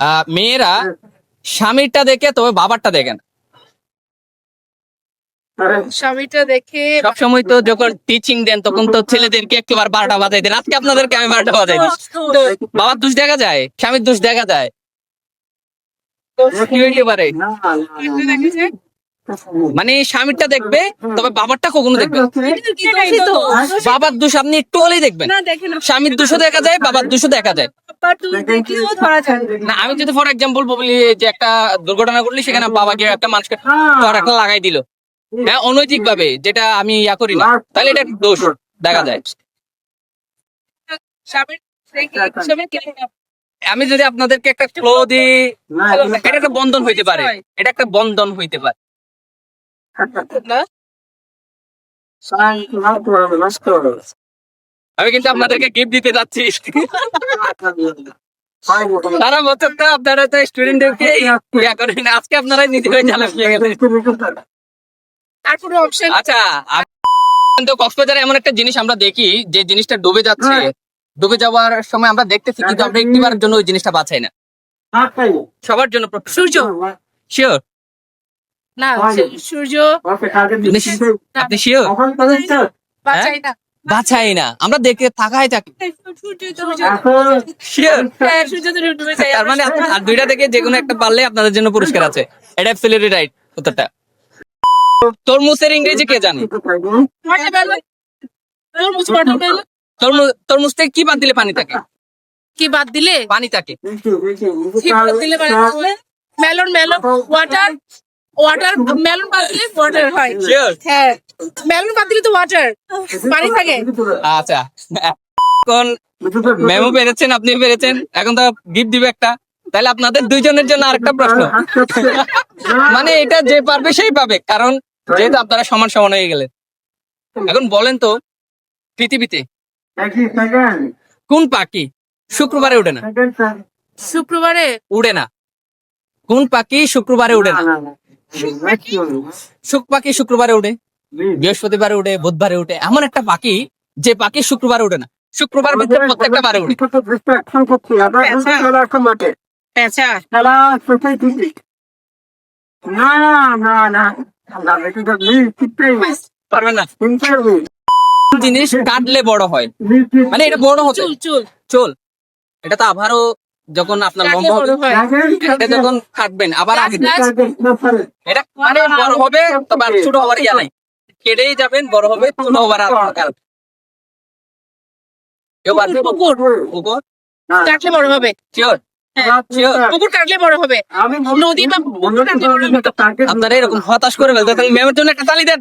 আহ, মেয়েরা স্বামীরটা দেখে তবে বাবারটা দেখেন স্বামীটা দেখে সবসময় তো যখন টিচিং দেন তখন তো ছেলেদেরকে একটু বার বারোটা বাজাই দেন। আজকে আপনাদেরকে আমি বারোটা বাজাই বাবার দোষ দেখা যায়? স্বামীর দোষ দেখা যায়? কি হইতে পারে দেখেছে মানে স্বামীরটা দেখবে তবে বাবারটা কখনো দেখবে। সেটাই তো। বাবার দোষ আপনি একটু হলেই দেখবেন। স্বামীর দোষও দেখা যায় বাবার দোষও দেখা যায়। না আমি যদি ফর এক্সাম্পল বলি যে একটা দুর্ঘটনা ঘটলি সেখানে বাবাকে একটা মানুষকে একটা লাগাই দিল। হ্যাঁ অনৈতিক ভাবে যেটা আমি ইয়া করি না। তাহলে এটা একটা দোষ দেখা যায়। আমি যদি আপনাদেরকে একটা ক্লো দিই এটা একটা বন্ধন হইতে পারে। এটা একটা বন্ধন হইতে পারে। আমি কিন্তু আপনাদেরকে গিফট দিতে যাচ্ছি। সারা বছর তো আপনারা তো স্টুডেন্টদেরকে ইয়া করেন আজকে আপনারাই নিতে হয়ে চ্যালেঞ্জ পেয়ে গেলেন আর অপশন আচ্ছা কিন্তু কক্সবাজারে এমন একটা জিনিস আমরা দেখি যে জিনিসটা ডুবে যাচ্ছে। ডুবে যাওয়ার সময় আমরা দেখতেছি কিন্তু আমরা একটিবারের জন্য ওই জিনিসটা বাঁচাই না। সবার জন্য সূর্য শিওর না সূর্য আপনি শিওর বাঁচাই না বাঁচাই না। আমরা দেখে থাকাই থাকি। হ্যাঁ, তার মানে আর দুইটা থেকে যে কোনো একটা পারলে আপনাদের জন্য পুরস্কার আছে। এটা অ্যাবসলিউটলি রাইট উত্তরটা। তরমুজের ইংরেজি কে জানে। তরমুজ তরমুজ থেকে কি বাদ দিলে পানি থাকে? কি বাদ দিলে? পানি থাকে। Melon melon water water melon দিলে ওয়াটার হয়। হ্যাঁ মেলন দিলে তো ওয়াটার পানি থাকে। আচ্ছা। এখন মেমো পেরেছেন আপনি পেরেছেন। এখন তো গিফট দিবে একটা। তাহলে আপনাদের দুইজনের জন্য আরেকটা প্রশ্ন। মানে এটা যে পারবে সেই পাবে কারণ যেহেতু আপনারা সমান সমান হয়ে গেলেন। এখন বলেন তো পৃথিবীতে কোন পাখি শুক্রবারে উঠে না? শুক্রবারে? উড়ে না। কোন পাখি শুক্রবারে উড়ে না। শুক পাখি শুক্রবারে উঠে বৃহস্পতিবারে উঠে বুধবারে উঠে এমন একটা পাখি যে পাখি শুক্রবারে উঠে না। শুক্রবার প্রত্যেকটা বারে উঠে। না না না না না পারবেন না। জিনিস কাটলে বড় হয়। মানে এটা বড় হতে। চুল চুল। চল। এটা তো আবারও যখন আপনার কাটলে লম্বা হবে বড় এটা যখন কাটবেন আবার আগে এটা মানে বড় হবে তবে আর ছোট হওয়ার ইয়া নাই। কেটেই যাবেন বড় হবে ছোট হওয়ার আর দরকার। পারবে পুকুর। পুকুর? কাটলে বড় হবে? শিওর? শিওর? পুকুর কাটলে বড় হবে? নদী বা বড় হবে আপনারা এরকম হতাশ করে ফেলতে ম্যামের জন্য একটা তালি দেন।